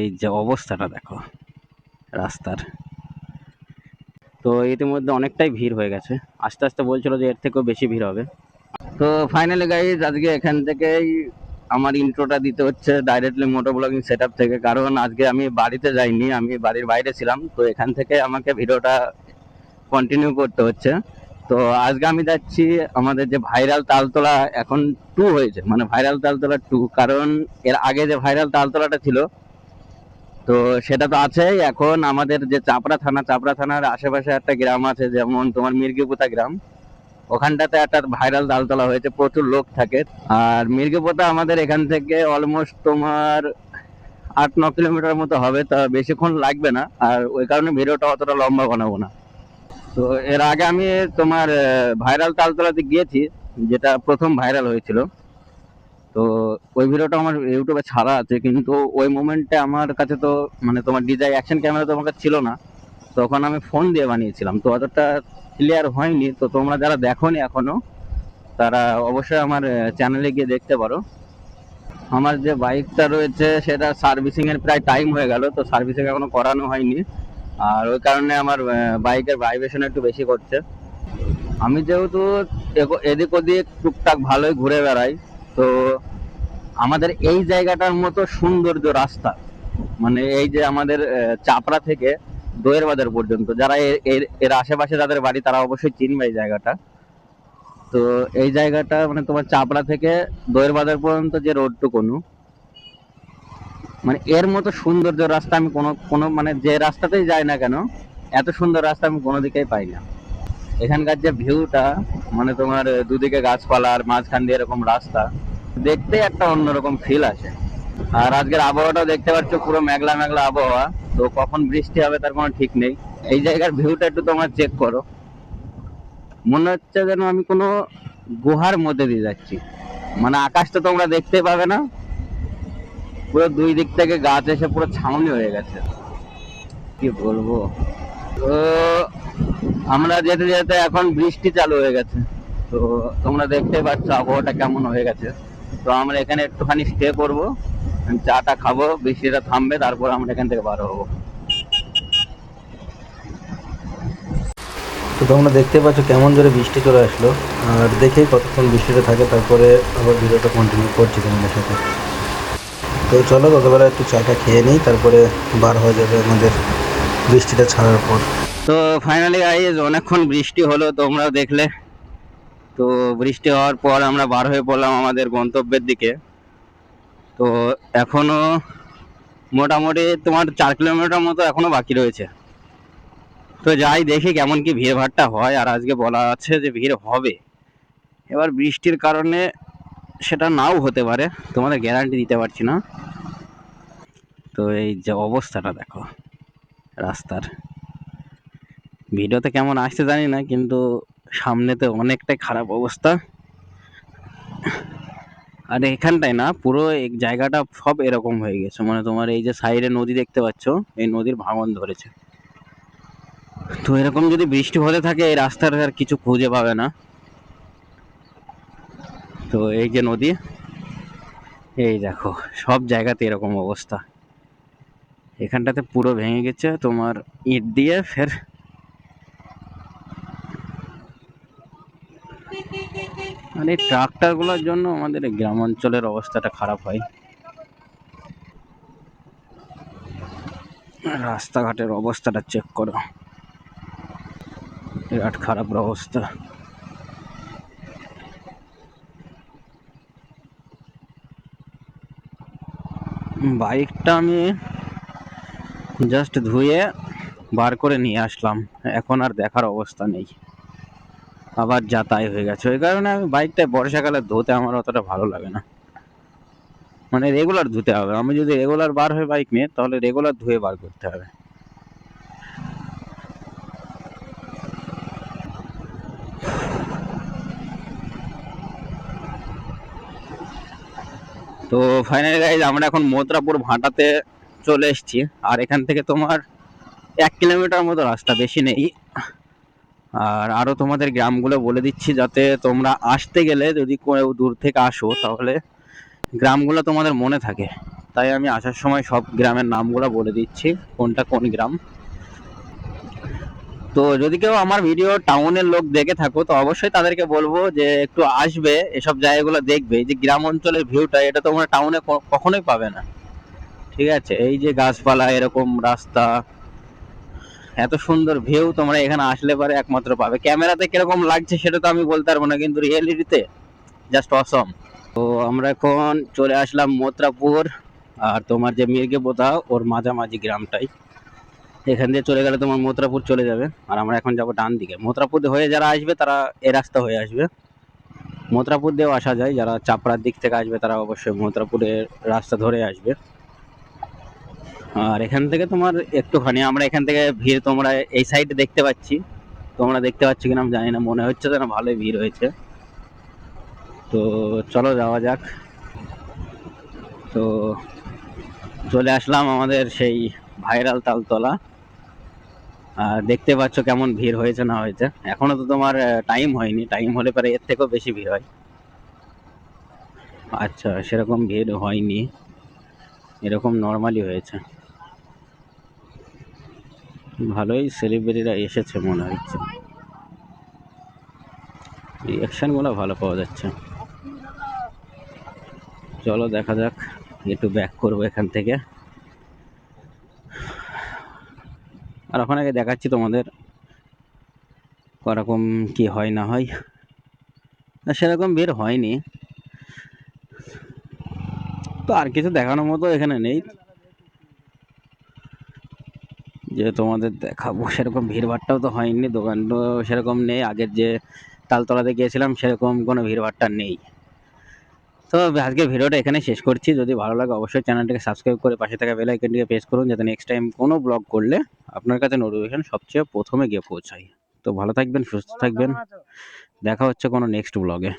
এই যে অবস্থাটা দেখো, রাস্তার। তো ইতিমধ্যে অনেকটাই ভিড় হয়ে গেছে। আস্তে আস্তে বলছিল যে এর থেকেও বেশি ভিড় হবে। তো ফাইনালি গাইজ আজকে এখান থেকেই আমার ইন্ট্রোটা দিতে হচ্ছে ডাইরেক্টলি মোটো ব্লগিং সেট থেকে। কারণ আজকে আমি বাড়িতে যাইনি, আমি বাড়ির বাইরে ছিলাম। তো এখান থেকে আমাকে ভিডিওটা কন্টিনিউ করতে হচ্ছে। তো আজকে আমি যাচ্ছি আমাদের যে ভাইরাল তালতলা এখন টু হয়েছে। মানে ভাইরাল তালতলা টু কারণ এর আগে যে ভাইরাল তালতলাটা ছিল তো সেটা তো আছেই। এখন আমাদের যে চাপড়া থানা, চাপড়া থানার আশেপাশে একটা গ্রাম আছে, যেমন তোমার মির্গিপুতা গ্রাম। ওখানটাতে একটা ভাইরাল তালতলা হয়েছে, প্রচুর লোক থাকে। আর মির্গিপোতা আমাদের এখান থেকে অলমোস্ট তোমার আট, ন কিলোমিটার মতো হবে, তা বেশিক্ষণ লাগবে না। আর ওই কারণে ভিডিওটা অতটা লম্বা বানাবো না। তো এর আগে আমি তোমার ভাইরাল তালতলাতে গিয়েছি, যেটা প্রথম ভাইরাল হয়েছিল। তো ওই ভিডিওটা আমার ইউটিউবে ছাড়া আছে, কিন্তু ওই মোমেন্টে আমার কাছে তো মানে তোমার ডিজাই অ্যাকশন ক্যামেরা তো আমার কাছে ছিল না। তখন আমি ফোন দিয়ে বানিয়েছিলাম, তো অতটা ক্লিয়ার হয়নি। তো তোমরা যারা দেখোনি এখনও, তারা অবশ্যই আমার চ্যানেলে গিয়ে দেখতে পারো। আমার যে বাইকটা রয়েছে, সেটা সার্ভিসিং এর প্রায় টাইম হয়ে গেল, তো সার্ভিসিং এখনও করানো হয়নি। আর ওই কারণে আমার বাইকের ভাইব্রেশন একটু বেশি করছে। আমি যেহেতু এদিক ওদিক টুকটাক ভালোই ঘুরে বেড়াই তো আমাদের এই জায়গাটার মতো সৌন্দর্য রাস্তা মানে এই যে আমাদের চাপড়া থেকে দোয়ের বাজার পর্যন্ত, যারা এর এর আশেপাশে যাদের বাড়ি তারা অবশ্যই চিনবে এই জায়গাটা। তো এই জায়গাটা মানে তোমার চাপড়া থেকে দোয়ের বাজার পর্যন্ত যে রোডটুকুনো মানে এর মতো সৌন্দর্য রাস্তা আমি কোনো কোনো মানে যে রাস্তাতেই যাই না কেন, এত সুন্দর রাস্তা আমি কোনো দিকেই পাই না। এখানকার যে ভিউটা মানে তোমার দুদিকে গাছপালা আর মাঝখান দিয়ে এরকম রাস্তা, দেখতে একটা অন্যরকম ফিল আসে। আর আজকের আবহাওয়াটা দেখতে পাচ্ছ, পুরো মেঘলা মেঘলা আবহাওয়া। তো কখন বৃষ্টি হবে তার কোনো ঠিক নেই। এই জায়গার ভিউটা একটু তোমার চেক করো। মনে হচ্ছে যেন আমি কোনো গুহার মধ্যে দিয়ে যাচ্ছি। মানে আকাশটা তোমরা দেখতে পাবে না। পুরো দুই দিক থেকে গাছ এসে পুরো ছাউনি হয়ে গেছে। কি বলব? তো আমরা যেতে যেতে এখন বৃষ্টি চালু হয়ে গেছে। তো তোমরা দেখতে পাচ্ছ আবহাওয়াটা কেমন হয়ে গেছে। তো আমরা এখানে একটুখানি স্টে করব চাটা খাব, বৃষ্টিটা থামবে, তারপর আমরা এখান থেকে বার হব। তো তোমরা দেখতে পাচ্ছ কেমন জোরে বৃষ্টি চলে আসলো। আর দেখেই কতক্ষণ বৃষ্টিটা থাকে, তারপরে আবার ভিডিওটা কন্টিনিউ করছি তোমাদের সাথে। তো চলো ততবেলা একটু চাটা খেয়ে নিই, তারপরে বার হয়ে যাবে আমাদের বৃষ্টিটা ছাড়ার পর। তো ফাইনালি গাইজ অনেকক্ষণ বৃষ্টি হলো, তোমরাও দেখলে। তো বৃষ্টি হওয়ার পর আমরা বার হয়ে পড়লাম আমাদের গন্তব্যের দিকে। তো এখনও মোটামুটি তোমার চার কিলোমিটার মতো এখনও বাকি রয়েছে। তো যাই দেখি কেমন কি ভিড় ভাড়টা হয়, আর আজকে বলা আছে যে ভিড় হবে। এবার বৃষ্টির কারণে সেটা নাও হতে পারে, তোমাদের গ্যারান্টি দিতে পারছি না। তো এই যে অবস্থাটা দেখো, রাস্তার। ভিডিওতে কেমন আসছে জানি না, কিন্তু সামনেতে অনেকটাই খারাপ অবস্থা। আর এখানটায় না, পুরো এই জায়গাটা সব এরকম হয়ে গেছে। মানে তোমার এই যে সাইডে নদী দেখতে পাচ্ছ, এই নদীর ভাঙন ধরেছে। তো এরকম যদি বৃষ্টি হতে থাকে, এই রাস্তার আর কিছু খুঁজে পাবে না। তো এই যে নদী, এই দেখো, সব জায়গাতে এরকম অবস্থা। এখানটাতে পুরো ভেঙে গেছে তোমার ইট দিয়ে, ফের মানে এই ট্রাক্টরগুলোর জন্য আমাদের গ্রাম অঞ্চলের অবস্থাটা খারাপ হয়। রাস্তাঘাটের অবস্থাটা চেক করো। বিরাট খারাপ অবস্থা। বাইকটা আমি জাস্ট ধুয়ে বার করে নিয়ে আসলাম। এখন আর দেখার অবস্থা নেই। আবার যা তাই হয়ে গেছে। ওই কারণে আমি বাইকটা বর্ষাকালে ধুতে আমার অতটা ভালো লাগে না। মানে রেগুলার ধুতে হবে। আমি যদি রেগুলার বার হয়ে বাইক নিয়ে, তাহলে রেগুলার ধুয়ে বার করতে হবে। তো ফাইনালি গাইজ আমরা এখন মথুরাপুর ভাটাতে চলে এসেছি। আর এখান থেকে তোমার এক কিলোমিটার মতো রাস্তা, বেশি নেই। আর আরও তোমাদের গ্রামগুলো বলে দিচ্ছি যাতে তোমরা আসতে গেলে যদি কেউ দূর থেকে আসো, তাহলে গ্রামগুলো তোমাদের মনে থাকে। তাই আমি আসার সময় সব গ্রামের নামগুলো বলে দিচ্ছি, কোনটা কোন গ্রাম। তো যদি কেউ আমার ভিডিও টাউনের লোক দেখে থাকো, তো অবশ্যই তাদেরকে বলব যে একটু আসবে, এসব জায়গাগুলো দেখবে। যে গ্রাম অঞ্চলের ভিউটা এটা তোমরা টাউনে কখনোই পাবে না। ঠিক আছে? এই যে গাছপালা, এরকম রাস্তা এত সুন্দর ভিউ তোমরা এখানে আসলে পরে একমাত্র পাবে। ক্যামেরাতে কীরকম লাগছে সেটা তো আমি বলতে পারব না, কিন্তু রিয়েলিটিতে জাস্ট অসম তো আমরা এখন চলে আসলাম মথুরাপুর আর তোমার যে মির্গে বোতা ওর মাঝামাঝি গ্রামটাই। এখান দিয়ে চলে গেলে তোমার মথুরাপুর চলে যাবে, আর আমরা এখন যাব ডান দিকে। মথুরাপুর হয়ে যারা আসবে, তারা এ রাস্তা হয়ে আসবে। মথুরাপুর দিয়েও আসা যায়, যারা চাপড়ার দিক থেকে আসবে, তারা অবশ্যই মথুরাপুরের রাস্তা ধরে আসবে। আর এখান থেকে তোমার একটুখানি, আমরা এখান থেকে ভিড় তোমরা এই সাইডে দেখতে পাচ্ছি। তোমরা দেখতে পাচ্ছ কিনা আমি জানি না, মনে হচ্ছে যেন ভালোই ভিড় হয়েছে। তো চলো যাওয়া যাক। তো চলে আসলাম আমাদের সেই ভাইরাল তালতলা। আর দেখতে পাচ্ছ কেমন ভিড় হয়েছে না হয়েছে। এখনও তো তোমার টাইম হয়নি। টাইম হলে পরে এর থেকেও বেশি ভিড় হয়। আচ্ছা সেরকম ভিড় হয়নি। এরকম নর্মালি হয়েছে। ভালোই সেলিব্রিটিরা এসেছে মনে হচ্ছে। রিয়াকশনগুলো ভালো পাওয়া যাচ্ছে। চলো দেখা যাক, একটু ব্যাক করব এখান থেকে। আর ওখানে গিয়ে দেখাচ্ছি তোমাদের করকম কি হয় না হয়। সেরকম বের হয়নি। তো আর কিছু দেখানোর মতো এখানে নেই। যে তোমাদের দেখাবো সেরকম ভিড়ভাট্টাও তো হয়নি দোকানও সেরকম নেই। আগের যে তালতলাতে গিয়েছিলাম সেরকম কোনো ভিড়ভাট্টা নেই। তো আজকে ভিডিওটা এখানে শেষ করছি। যদি ভালো লাগে অবশ্যই চ্যানেলটাকে সাবস্ক্রাইব করে পাশে থাকা বেল আইকনটিকে প্রেস করুন যাতে নেক্সট টাইম কোনো ব্লগ করলে আপনার কাছে নোটিফিকেশন সবচেয়ে প্রথমে গিয়ে পৌঁছায়। তো ভালো থাকবেন সুস্থ থাকবেন। দেখা হচ্ছে কোনো নেক্সট ব্লগে